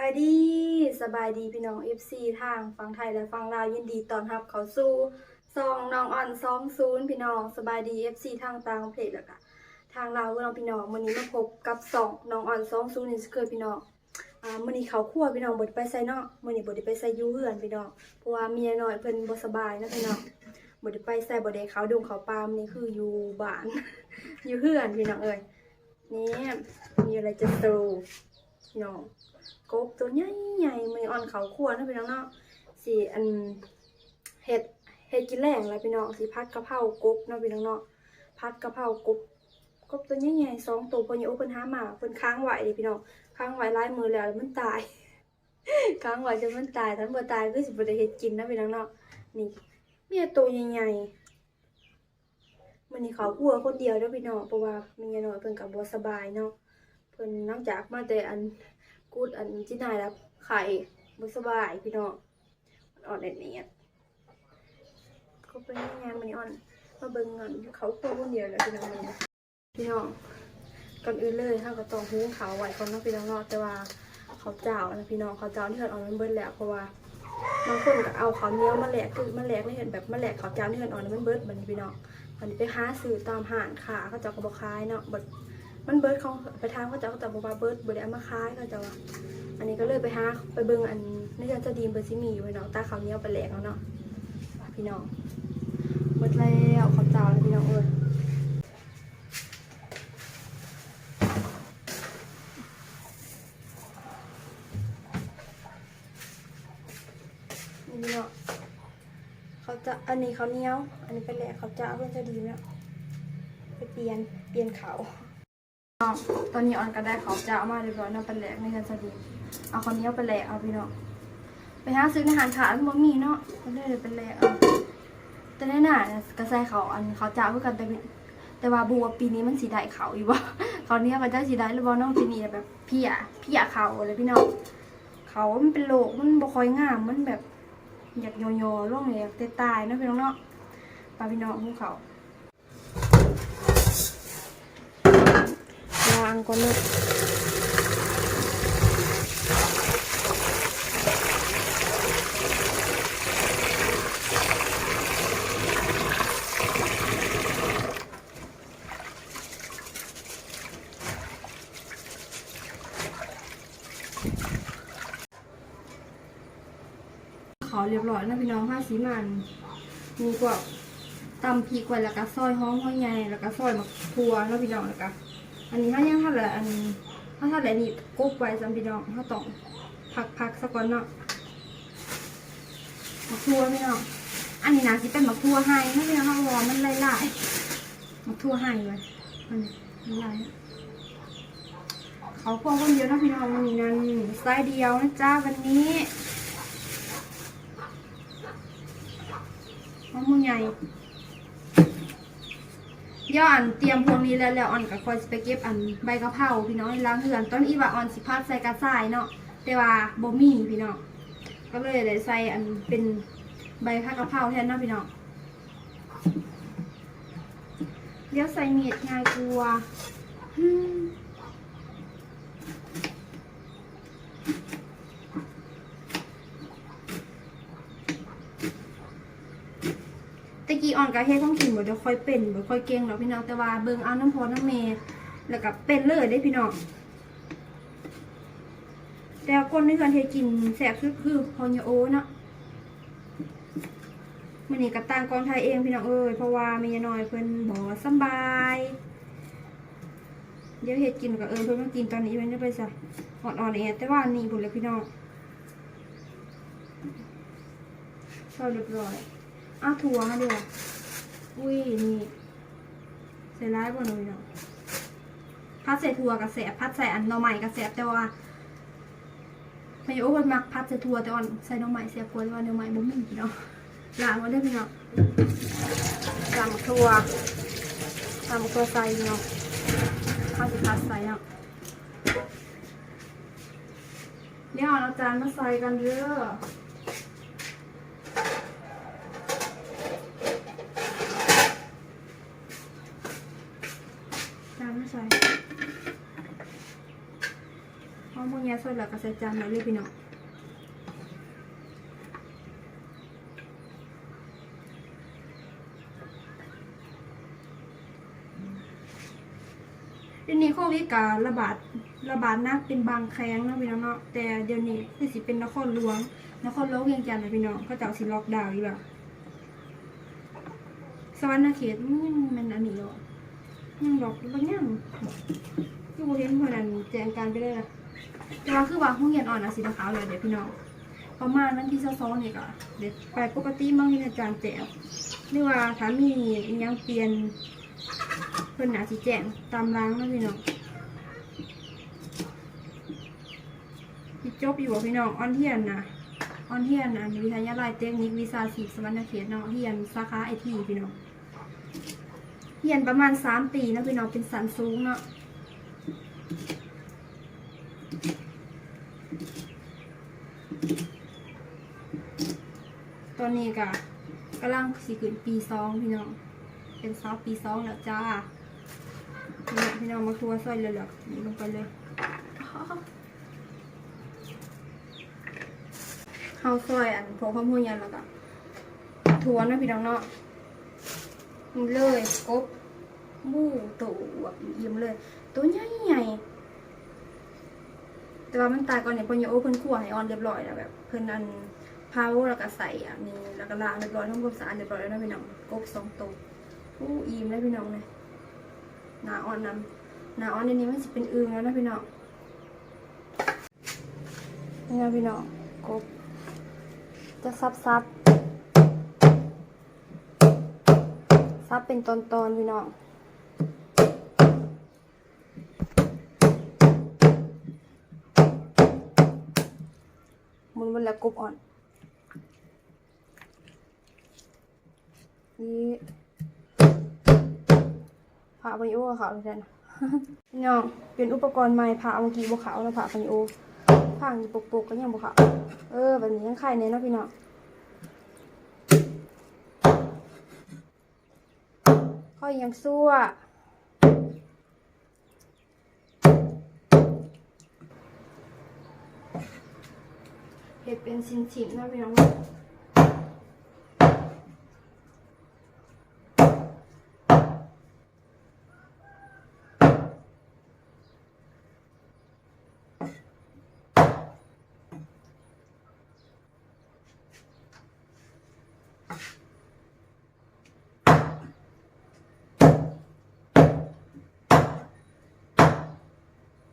ไปดีสบายดีพี่น้อง FC ทางฟังไทยและฟังลาวยินดีตอนรับเขาสู่ซองน้องอ่อนซองศูนย์พี่น้องสบายดี FC ทางต่างประเทศแล้วก็ทางลาวพี่น้องพี่น้องวันนี้มาพบกับสองน้องอ่อนซองศูนย์นี่คือพี่น้องอ่ามื้อนี้เขาคั่วพี่น้องบ่ได้ไปใส่เนาะมื้อนี้บ่ได้ไปใส่อยู่เฮือนพี่น้องเพราะว่าเมียน้อยเพิ่นบ่สบายนะพี่น้องบ่ได้ไปใส่บ่ได้เขาดงเขาปาล์มนี่คืออยู่บ้านอยู่เฮือนพี่น้องเอ้ยนี่มีอะไรจะโตพี่น้อง กบตัวใหญ่ใหญ่มันอ่อนเขาคั่วนะพี่น้องเนาะสีอันเห็ดเห็ดกินแรงอะไรพี่น้องสีพัดกระเพรากบเนาะพี่น้องเนาะพัดกระเพรากบกบตัวใหญ่ใหญ่ๆสองตัวเพนโยเพิ่นห้ามาเพิ่นค้างไหวเลยพี่น้องค้างไหว้หลายมือแล้วมันตายค้างไหวจนมันตายถ้าบ่ตายก็สิบ่ได้เฮ็ดกินนะพี่น้องเนาะนี่เมียตัวใหญ่ๆมันนี่เขาคั่วคนเดียวเด้อพี่น้องเพราะว่าเมียน้อยเพิ่นก็บ่สบายเนาะเพิ่นนอกจากมาแต่อัน กูดอันที่นายแล้วไข่บุสบายพี่น้องอ่อนๆเนียก็เป็นยังไงมันอ่อนมาเบิ่งเงินเขาตัวคนเดียวแล้วพี่น้องมันพี่น้องก่อนอื่นเลยถ้าก็ต้องหุ้งเขาไว้ก่อนนะพี่น้องเนาะแต่ว่าเขาเจ้านะพี่น้องเขาเจ้าที่เหินอ่อนมันเบิดแล้วเพราะว่าบางคนก็เอาเขาเนี้ยมาแหลกคือมาแหลกไม่เห็นแบบมาแหลกเขาเจ้าที่เหินอ่อนมันเบิดบันพี่น้องมันไปหาซื้อตามห้างขาเขาเจ้าก็บอกขายเนาะบด มันเบิร์ดของไปทางเขาจะเขาจะบอกว่าเบิร์ดบริเอามาคายเขาจะว่าอันนี้ก็เลยไปหาไปเบิ่งอันนี่จะจะดีมเบอร์ซิมีอยู่ไว้เนาะตาขาวเนี้ยไปแหลกแล้วเนาะพี่น้องเบิร์ดแล้วเขาเจ้าแล้วพี่น้องเอ้ยนี่พี่น้องเขาจะอันนี้เขาวเนี้ยอันนี้ไปแหลกเขาจ้าเพื่อนจะดีเนาะไปเปลี่ยนเปลี่ยนเขา ตอนนี้ออนก็ได้เขาจะเอามาเรียบร้อยเนาะเป็นแหลกในกันสดีเอาคนนี้เอาไปแหลกเอาพี่เนาะไปหาซื้ออาหารขาดมันมีเนาะก็เลยเป็นแหลกเอาแต่แน่น่ะกระแสเขาอันเขาจะเพื่อกันแต่แต่ว่าบัวปีนี้มันสีได้เขาอยู่บ่เขาวนี้มันจะสีได้หรือบ่น้องปีนี้แบบเพี่อะพี่อะเขาเลยพี่น้องเขามันเป็นโรคมันบ่ค่อยงามมันแบบอยากโยโย่ร่องเลยอยากตายๆเนาะพี่น้องเนาะปลาพี่น้องภูเขา ล้างก่อนเลยขอเรียบร้อยนะพี่น้องห้าสีมัน มีกว่าตำพริกไว้แล้วก็ซอยห้องห้อยใหญ่แล้วก็ซอยมะทัวแล้วพี่น้องแล้วก็ อันนี้ถ้ายังถ้าเหลืออันถ้าถ้าเหลือนี่กุ๊บไว้จำพี่น้องถ้าต้องพักพักสักก่อนเนาะมะทั่วพี่น้องอันนี้นะสิเป็นมะทั่วไห้ไม่ใช่มะวอมันไล่ๆมะทั่วไห้ไว้มันมันไล่เขาพวกคนเดียวนะพี่น้องวันนี้นั่นไส้เดียวนะจ้าวันนี้มะม่วงใหญ่ ย่ออันเตรียมพวงนี้แล้วแล้วออนก็คอยสิไปเก็บอันใบกะเพราพี่น้องล้างเหือนต้นอีว่าออนสิพัดใส่กระสายเนาะแต่ว่าบ่มีพี่น้องก็เลยเลยใส่อันเป็นใบผักกะเพราแทนเนาะพี่น้องเดี๋ยวใส่เมียดง่ายกว่า อ่อนก็เฮ็ดของกินบ่ได้ค่อยเป็นบ่ค่อยเก่งหรอกพี่น้องแต่ว่าเบิ่งเอาน้ำพอน้ำเมแล้วก็เป็นเลยได้พี่น้องแต่คนที่เพิ่นเฮ็ดกินแซ่บสุดคือพอยโอเนาะมื้อนี้ก็ตั้งกองไทยเองพี่น้องเอ้ยเพราะว่าม่ยน้อยเพิ่นบ่สบาย เดี๋ยวเฮ็ดกินก็เออเพิ่นมากินตอนนี้เพิ่นจะไปซะอ่อนๆแอแต่ว่านี่พุ่นเลยพี่น้องก็เรียบร้อย เอาถั่วมาดีกว่าอุ้ยนี่ใส่ร้ายบ่หน่อยเนาะพัดใส่ถั่วกับแสบพัดใส่อันหน่อใหม่กับแสบแต่ว่าพายโอ้คนมักพัดใส่ถั่วแต่ว่าใส่หน่อใหม่แสบกว่าแต่ว่าหน่อใหม่บ่มีเนาะล้างมาเด้อพี่เนาะล้างถั่วล้างถั่วใส่เนาะข้าวสิพัดใส่เนาะเดี๋ยวเอาจานมาใส่กันเด้อ จานไม่ใส่เอาโม ยาสดแล้วก็ใส่จานแล้เลยพี่น้องเดี๋ยวนี้โควิดการะบาดระบาดนักเป็นบางแครั้งนะพี่น้องเนาะแต่เดี๋ยวนี้คือสิเป็นนครหลวงนครหลวงเวียงจันทน์นะพี่น้องเขาจะเจ้าสิล็อกดาวน์อีกแล้วสวรรค์เขตมันมันอันนี้อยู่ยังล็อกอยู่บ่ยังคือบ่เห็นเพิ่นอันแจ้งการไปเลยล่ะ แต่ว่าคือว่าห้องเรียนอ่อนนะสีขาวเลยเดี๋ยวพี่น้องประมาณวันที่22นี่ก็เดี๋ยวไปปกติมาเรียนอาจารย์แจ้งหรือว่าถ้ามีอิหยังเปลี่ยนเพิ่นน่าสิแจงตามร้างนะพี่น้องที่จบอยู่บ่พี่น้องออนเทียนนะออนเทียนนะวิทยาลัยเทคนิควิชาศิลป์สวรรณเขตเนาะเรียนสาขาไอทีพี่น้องเรียนประมาณสามปีนะพี่น้องเป็นสันสูงเนาะ อนนี้ก็กำลังสิขึ้นปีสองพี่น้อง เป็นสาวปีสองแล้วจ้านี่พี่น้องมาครัวซอยเหลือๆนี่ลงไปเลยข้าวซอยอันพวกข้าวโพดยันแล้วก็ถั่วนะพี่น้องเนาะเลยกบบู้ตัวแบบยิ้มเลย ตัวใหญ่ใหญ่แต่ว่ามันตายก่อนเนี่ยเพิ่นอยโอ้เพิ่นคั่วให้ออนเรียบร้อยแล้วแบบ เพิ่นอัน เผาแล้วก็ใส่อันนี้แล้วก็ล้างเรียบร้อยทำความสะอาดเรียบร้อยแล้วนะพี่น้องกบสองตัวอู้อิ่มเลยพี่น้องเลยหนาอ่อนนำหนาอ่อนในนี้มันจะเป็นอึงแล้วนะพี่น้องนี่นะพี่น้องกบจะซับซับซับเป็นตอนตอนๆพี่น้องมุนบนแล้วกบอ่อน นี่ผ่าไปโอขาวเลยนพี่น้องเป็นอุปกรณ์ใหม่ผ่าเมื่อกี้บวขาวแล้วผ่าไปโอผ่าอยู่ปกๆก็ยังบวขาวเออแบบนี้ยังไข่เนี่ยนาะพี่น้องข้อยังซั่วเห็ดเป็นชิ้นๆนาะพี่น้อง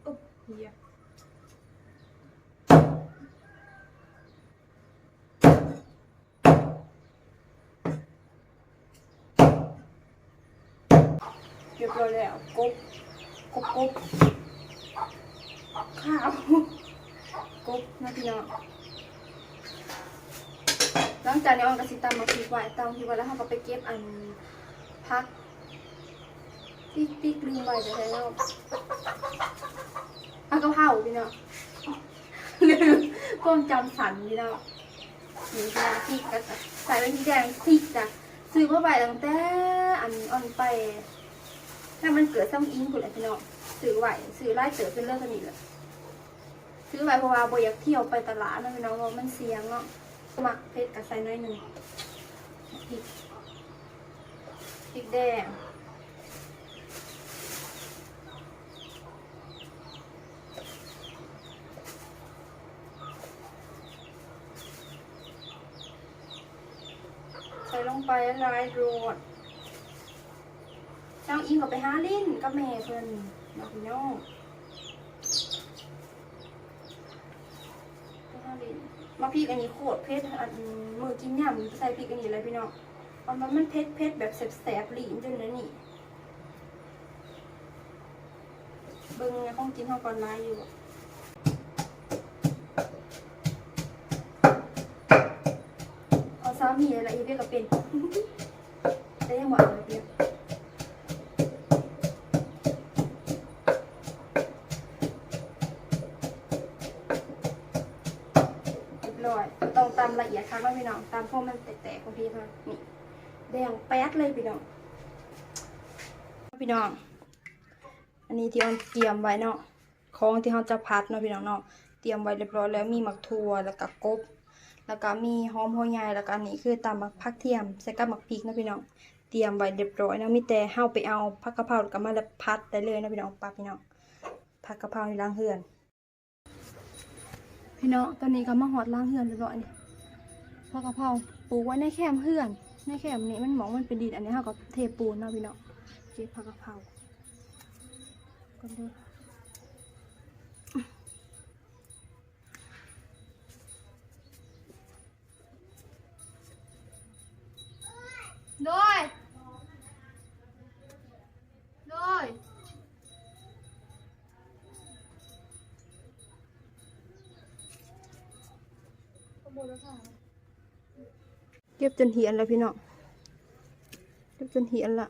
อุ๊บ เฮียเรียบร้อยแล้วกบกบกบข้าวกบนะพี่น้องหลังจากนี้ออนก็สิตำมมาพีกไว้ตำพีกไว้แล้วเราก็ไปเก็บอันพักติ๊กติ๊กลืมไว้เดี๋ยวแล้ว พักกะเพราพี่น้องลืมความจำสันพี่น้องนี่จ้ะพริกก็ใส่เป็นพริกแดงพริกจ้ะซื้อมาไปตั้งแต่อันอ่อนไปถ้ามันเกิดซ้ำอิงคุณแหละพี่น้องซื้อไหวซื้อไล่เติบเป็นเรื่องกันอีกเลยซื้อไหวเพราะว่าโบอยากเที่ยวไปตลาดนะพี่น้องเพราะมันเสียงเนาะหมักเพชรกับใส่น้อยหนึ่งพริกพริกแดงใส่ลง ไปละลายโรดน้องอิงก็ไปหาลิ้นกับแม่เพิ่นมาพี่น้องไปหาลิ้นมาพริกอันนี้โคตรเผ็ดอันมือกินยำใส่พริกอันนี้เลยพี่น้องเอามันมันเผ็ดเผ็ดแบบแสบๆลิ้นจนนั่นนี่เบิ่งในห้องกินห้องก่อนไลน์อยู่ มีอะไรอีเรียกก็เป็นได้ยังบอกอะไรเพียงเรียบร้อยต้องตำละเอียดค่ะพี่น้องตำพวกมันแตกๆของพี่ค่ะนี่แดงแป๊ดเลยพี่น้องพี่น้อง อันนี้ที่ออนเตรียมไว้เนาะของที่เขาจะพัดเนาะพี่น้องเนาะเตรียมไว้เรียบร้อยแล้วมีหมักถั่วแล้วก็กบ แล้วก็มีหอมหัวใหญ่แล้วก็อันนี้คือตำบักผักเทียมใส่กับหมักพริกนะพี่น้องเตรียมไว้เรียบร้อยนะมีแต่เฮาไปเอาผักกะเพราแล้วก็มาแล้วพัดได้เลยนะพี่น้องปลาพี่น้องผักกะเพราในล้างเฮือน พี่น้องตอนนี้ก็มาหอดล้างเฮือนเรียบร้อยนี่ผักกะเพราปลูกไว้ในแคมเฮือนในแคมนี้มันหมองมันเป็นดินอันนี้เฮาก็เทปูนเนาะพี่น้องเก็บผักกะเพรากันด้อ โดย โดย เก็บจนเหียนแล้วพี่น้อง เก็บจนเหียนละ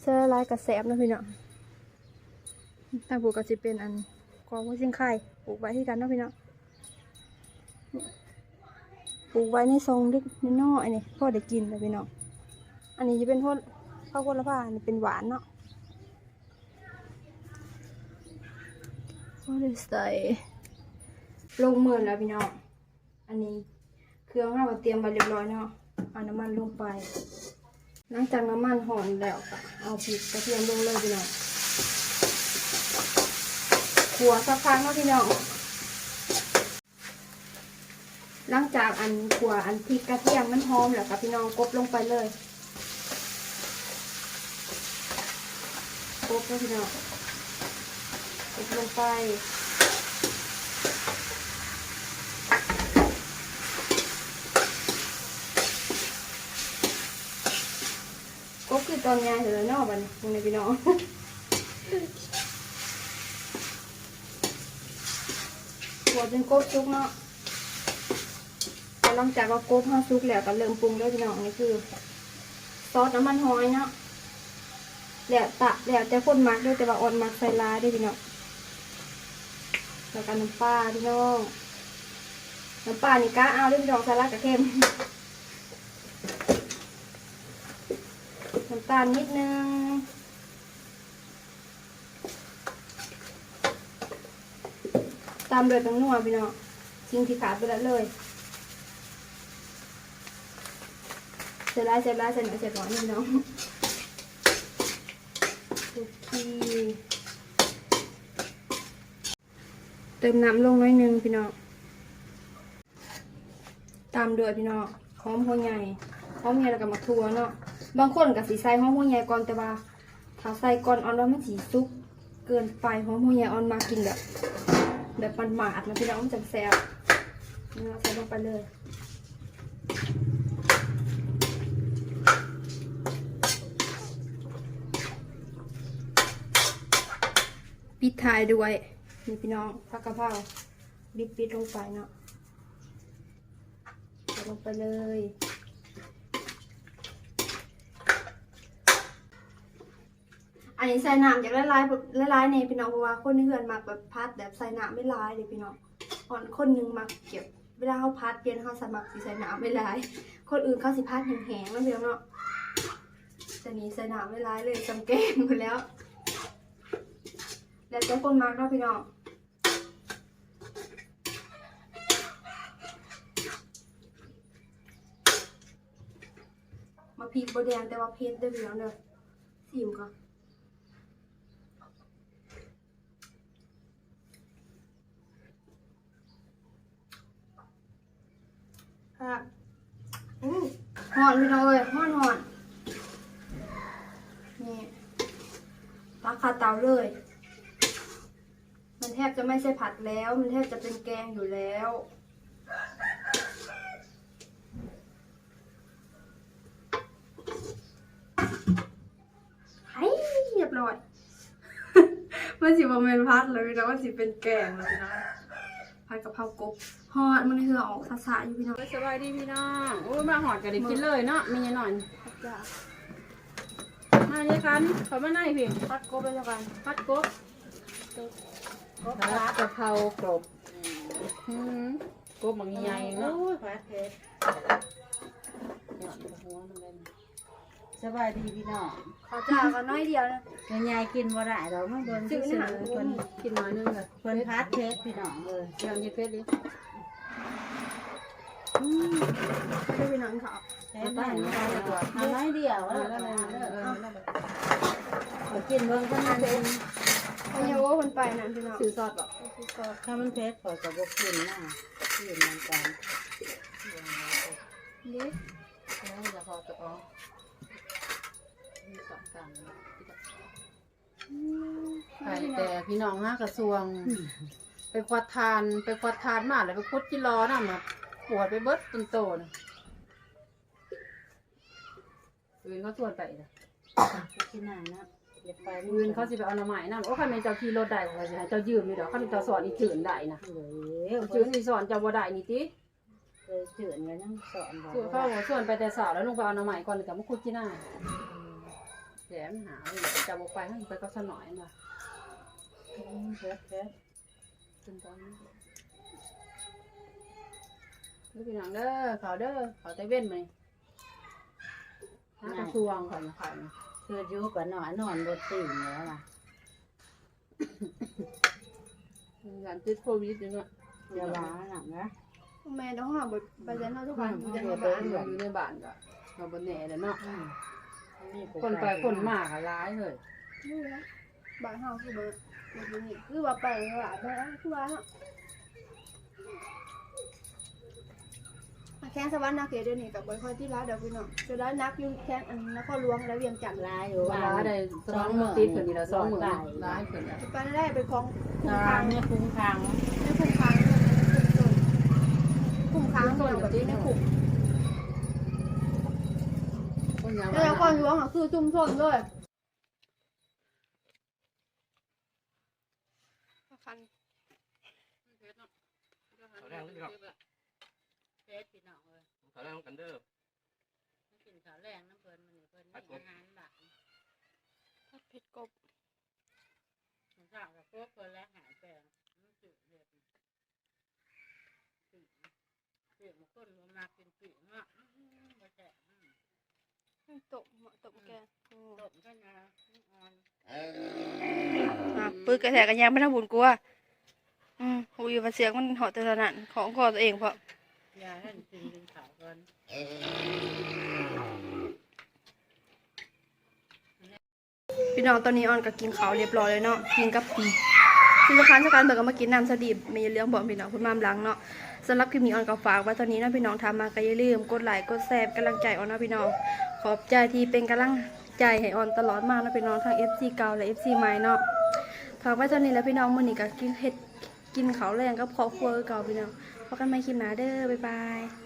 เสื้อลายกระแสบนะพี่น้องทางปลูกก็จะเป็นอันกองว่าชิงไข่ปลูกไว้ที่กันนะพี่น้อง ปลูกไว้ในทรงเล็กน้อยนี่พ่อได้กินเลยพี่น้องอันนี้จะเป็นพวกข้าวโพดละผ้าอันนี้เป็นหวานเนาะพ่อได้ใส่ลงมือแล้วพี่น้องอันนี้เครื่องเราเตรียมไว้เรียบร้อยเนาะเอาน้ำมันลงไปหลังจากน้ำมันหอนแล้วก็เอาพริกกระเทียมลงเลยพี่น้องขัวสักพักเนาะพี่น้อง หลังจากอันขัวอันพริกกระเทียมมันหอมแล้วกับพี่น้องกบลงไปเลยกบเลยพี่น้องกบลงไปกบคือตอนยายเถอะเนาะบันพวกนี้พี่น้องขัวจนกบซุกเนาะ พอหลังจากเรากบห้าซุกแล้วก็เริ่มปรุงด้วยพี่น้องนี่คือ ซอสน้ำมันหอยเนาะแล้วตะแล้วแต่คนมักด้วยแต่ว่าอดมักใส่ลาด้วยพี่น้องแล้วก็น้ำปลาพี่น้องน้ำปลานี่ก้าเอาด้วยพี่น้องใส่ลากับเค็มน้ำตาลนิดนึงตามด้วยตังนัวพี่น้องสิ่งที่ขาดไปแล้วเลย เสร็จแล้วเสร็จแล้วเสร็จหน่อยเสร็จหน่อยนี่พี่น้องโอเคเติมน้ำลงน้อยนึงพี่น้องตามด้วยพี่น้องหอมหัวใหญ่หอมใหญ่แล้วก็มาทัวเนาะบางคนกับสีใส่หอมหัวใหญ่ก่อนแต่ว่าถ้าใส่ก่อนออนแล้วมันสีซุก เกินไปหอมหัวใหญ่ออนมากินแบบแบบมันหมาดนะพี่น้องมันจะแซ่บนี่เราใส่ลงไปเลย ปิดท้ายด้วยนี่พี่น้องผักกะเพราบิดปิดลงไปเนาะลงไปเลยอันนี้ใส่น้ำจากละลายละลายในพี่น้องเพราะว่าคนเพื่อนมักแบบพัดแบบใส่น้ำไม่ลายเลยพี่น้องอ่อนคนหนึงมักเก็บเวลาเขาพัดเปลี่ยนเขาสมัครสิใส่น้ำไม่ลาย คนอื่นเขาสิพัดแห้งๆนั่นเองเนาะแต่นี้ใส่น้ำไม่ลายเลยจำแกงหมดแล้ว แล้วแต่คนมากเนาะพี่น้องมาพีกบแดงแต่ว่าเพชรได้พี่น้องเด้อสิมก่อนค่ะอืมหอนพี่น้องเลยหอนหอนนี่ตักคาเตาเลย มันแทบจะไม่ใช่ผัดแล้ว มันแทบจะเป็นแกงอยู่แล้ว ไอ้เรียบร้อย มันสิบ่แม่นพัดเลยพี่น้องมันสิเป็นแกงเลยพี่น้องผัดกะเพรากบฮอดมันคือออกซาๆอยู่พี่น้องสบายดีพี่น้องโอ้ยมาหอดกันได้กินเลยเนาะมีหน่อยจ้ามาเลยคันขอมาหน่อยพี่ผัดกบไปแล้วกันพัดกบ กบพัดกะเพรากรบอืมกบบางใหญ่เนาะโอ้ยพัดเพชรหยอดหัวมันเลยแสบายดีพี่น้องขอจ่าก็น้อยเดียวนะแม่ยายกินบ่ได้ดอกมันเบิ่งซื้ซื่ออนี่หาๆคเพิ่นนกินน้อยนึงเลยเพิ่นพัดเทสพี่น้องเอ้ยเดี๋ยวนี้เฟซดิอืมไม่ได้ไปนอนเขาแท้บ้านนี่เอาดีกว่าเอาน้อยเดียวเอเอาอแล้แล้ววนะนะเออแล้วนะเอากินเบิ่งเพิ่นนั่นเองพายว่าคนไปนั่นพี่น้องซื้อซอสบอกก็ถ้ามันเผ็ดข่อยก็บ่กินนะกินมันกันเด็กแล้วจะพอจะอ๋อมีสองกันไปแต่พี่น้องห้ากระทรวง ไปควัดทานไปควัดทานมาแล้วไปคุดกิโลน่ะมาปวดไปเบิดต้นโตนะอื่นเขาชวนไปนะกินหน้านะ อย่าไปอื่นเขาสิไปเอาหน่อไม้นั่นโอ้ใครเป็นเจ้าขี่รถได้เขาสิให้เจ้ายืมนี่ดอกเขาเป็นเจ้าสอนอีจืนได้นะเอ้ยจืนอีสอนเจ้าบ่ได้นี่ติเคยเจือนกันยังสอนบ่คือเขาบอกส่วนไปแต่สาวแล้วลงไปเอาหน่อไม้ก่อนกับมาคุดกินหน้าแถมหาเลยเจะบอกไปให้ไปก็สนอยน่ะอืมเผ็ดเผ็ดจนตอนนี้ลูกพี่น้องเด้อเขาเด้อเขาแต่เว้นมาหากระทรวงเขานะเขานะ คืออยู่กับนอนนอนบ่ตื่นแล้วล่ะงานติดโควิดอยู่เนาะอย่าว่าหนักนะแม่ต้องหาบทไปเรียนเท่าทุกวันอืมเรียนเอในอบ้านอยู่ในบ้านก็เราบนแหน่เลยเนาะอืมมีผู้คนไปชายคนมากอะร้ายเลยนี่นะบ้านเฮาคือเบอร์แบบนี้คือว่าไปตลาดได้คือว่าเนาะ แข้งสวรรค์นาเขตเดี๋ยวนี้กับบอยคอยที่ร้านเดี๋ยวพี่น้องจะได้นักอยู่งแข้งอันนครหลวงและเวียงจันทร์ลายอยู่ว่าลาได้สองหมือติดคนนี้ละสองหมือร้ายคนละไปได้ไปของคุ้มทาค้างงเนี่ยคุ้มครังไม่คุ้มค้างคุ้มค้างส่วนแบบนี้ไม่คุ้มคนยาวแล้วนครหลวงอะคือจุ่มชนด้วยคันเขาแรงเลยพี่น้อง เผ็ดพี่น้องเอ้ยเขาแรงกันเด้อกินข้าวแรงน้ำเพิ่นมันนี่เพิ่นมีอาหารบักเผ็ดกบมันข้าวกับพวกเพิ่นและหายแปลงมันจืดเผ็ดปีปีมันคนบ่มากินปีเนาะอื้อหือบ่แซ่บอืมตกตกแกต้มกันนะอ่อนอะปื้อกระแทกกันยังไม่ทำบุญกูอะอืมหูอยู่มาเสียงมันเหาะแต่ละนั่นของคอตัวเองเพราะ ยาให้มันกินกินขาวก่อนพี่น้องตอนนี้ออนก็กินขาวเรียบร้อยเลยเนาะกินกับปีที่สำคัญสำคัญเบิกก็มากินน้ำสดีบมีเรื่องบอกพี่น้องคุณมามหลังเนาะสำหรับคลิปนี้ออนก็ฝากไว้ตอนนี้นะพี่น้องทำมาก็อย่าลืมกดไลค์กดแชร์กำลังใจออนนะพี่น้องขอบใจที่เป็นกำลังใจให้ออนตลอดมาเนะพี่น้องทั้ง FC เก่าและ FC ใหม่เนาะฝากไว้ตอนนี้แล้วพี่น้องมื้อนี้ก็กินเฮ็ดกินข้าวแรงกับครอบครัวคือเก่าพี่น้อง กันใหม่คลิปหน้าเด้อบ๊ายบาย